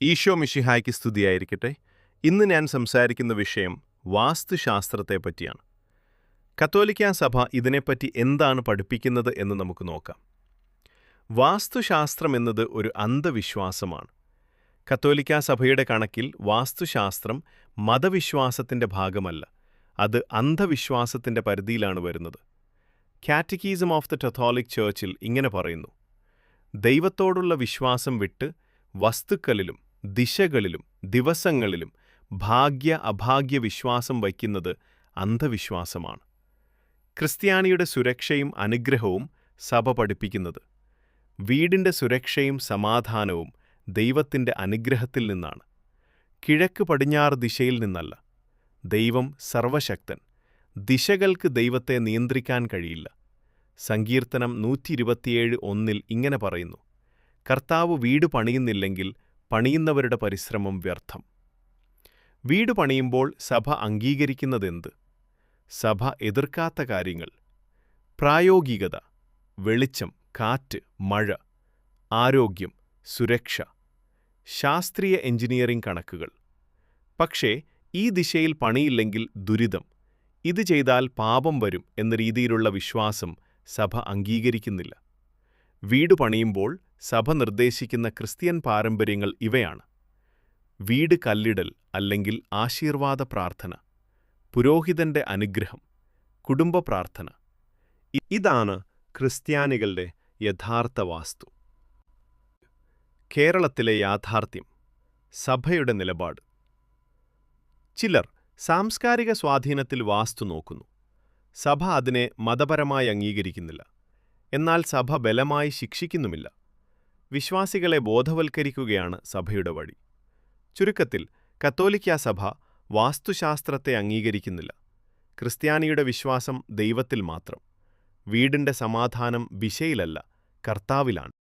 ഈശോ മിഷിഹായ്ക്ക് സ്തുതിയായിരിക്കട്ടെ. ഇന്ന് ഞാൻ സംസാരിക്കുന്ന വിഷയം വാസ്തുശാസ്ത്രത്തെ പറ്റിയാണ് കത്തോലിക്കാ സഭ ഇതിനെപ്പറ്റി എന്താണ് പഠിപ്പിക്കുന്നത് എന്ന് നമുക്ക് നോക്കാം. വാസ്തുശാസ്ത്രം എന്നത് ഒരു അന്ധവിശ്വാസമാണ്. കത്തോലിക്കാ സഭയുടെ കണക്കിൽ വാസ്തുശാസ്ത്രം മതവിശ്വാസത്തിന്റെ ഭാഗമല്ല അത് അന്ധവിശ്വാസത്തിന്റെ പരിധിയിലാണ് വരുന്നത്. കാറ്റഗീസം ഓഫ് ദ കത്തോലിക് ചേർച്ചിൽ ഇങ്ങനെ പറയുന്നു ദൈവത്തോടുള്ള വിശ്വാസം വിട്ട് വസ്തുക്കളിലും ദിശകളിലും ദിവസങ്ങളിലും ഭാഗ്യ അഭാഗ്യ വിശ്വാസം വയ്ക്കുന്നത് അന്ധവിശ്വാസമാണ്. ക്രിസ്ത്യാനിയുടെ സുരക്ഷയും അനുഗ്രഹവും സഭ പഠിപ്പിക്കുന്നത്. വീടിന്റെ സുരക്ഷയും സമാധാനവും ദൈവത്തിന്റെ അനുഗ്രഹത്തിൽ നിന്നാണ്. കിഴക്ക് പടിഞ്ഞാറ് ദിശയിൽ നിന്നല്ല. ദൈവം സർവശക്തൻ. ദിശകൾക്ക് ദൈവത്തെ നിയന്ത്രിക്കാൻ കഴിയില്ല. സങ്കീർത്തനം നൂറ്റി ഇരുപത്തിയേഴ് ഒന്നിൽ ഇങ്ങനെ പറയുന്നു. കർത്താവ് വീട് പണിയുന്നില്ലെങ്കിൽ പണിയുന്നവരുടെ പരിശ്രമം വ്യർത്ഥം. വീട് പണിയുമ്പോൾ സഭ അംഗീകരിക്കുന്നതെന്ത്? സഭ എതിർക്കാത്ത കാര്യങ്ങൾ. പ്രായോഗികത വെളിച്ചം കാറ്റ് മഴ ആരോഗ്യം സുരക്ഷ ശാസ്ത്രീയ എഞ്ചിനീയറിംഗ് കണക്കുകൾ. പക്ഷേ ഈ ദിശയിൽ പണിയില്ലെങ്കിൽ ദുരിതം. ഇത് ചെയ്താൽ പാപം വരും എന്ന രീതിയിലുള്ള വിശ്വാസം സഭ അംഗീകരിക്കുന്നില്ല. വീട് പണിയുമ്പോൾ സഭ നിർദ്ദേശിക്കുന്ന ക്രിസ്ത്യൻ പാരമ്പര്യങ്ങൾ ഇവയാണ്. വീട് കല്ലിടൽ അല്ലെങ്കിൽ ആശീർവാദ പ്രാർത്ഥന പുരോഹിതന്റെ അനുഗ്രഹം കുടുംബ പ്രാർത്ഥന. ഇതാണ് ക്രിസ്ത്യാനികളുടെ യഥാർത്ഥ വാസ്തു. കേരളത്തിലെ യാഥാർത്ഥ്യം സഭയുടെ നിലപാട്. ചിലർ സാംസ്കാരിക സ്വാധീനത്തിൽ വാസ്തു നോക്കുന്നു. സഭ അതിനെ മതപരമായി അംഗീകരിക്കുന്നില്ല. എന്നാൽ സഭ ബലമായി ശിക്ഷിക്കുന്നുമില്ല. വിശ്വാസികളെ ബോധവൽക്കരിക്കുകയാണ് സഭയുടെ വഴി. ചുരുക്കത്തിൽ കത്തോലിക്കാ സഭ വാസ്തുശാസ്ത്രത്തെ അംഗീകരിക്കുന്നില്ല. ക്രിസ്ത്യാനിയുടെ വിശ്വാസം ദൈവത്തിൽ മാത്രം. വീടിന്റെ സമാധാനം വിശയിലല്ല കർത്താവിലാണ്.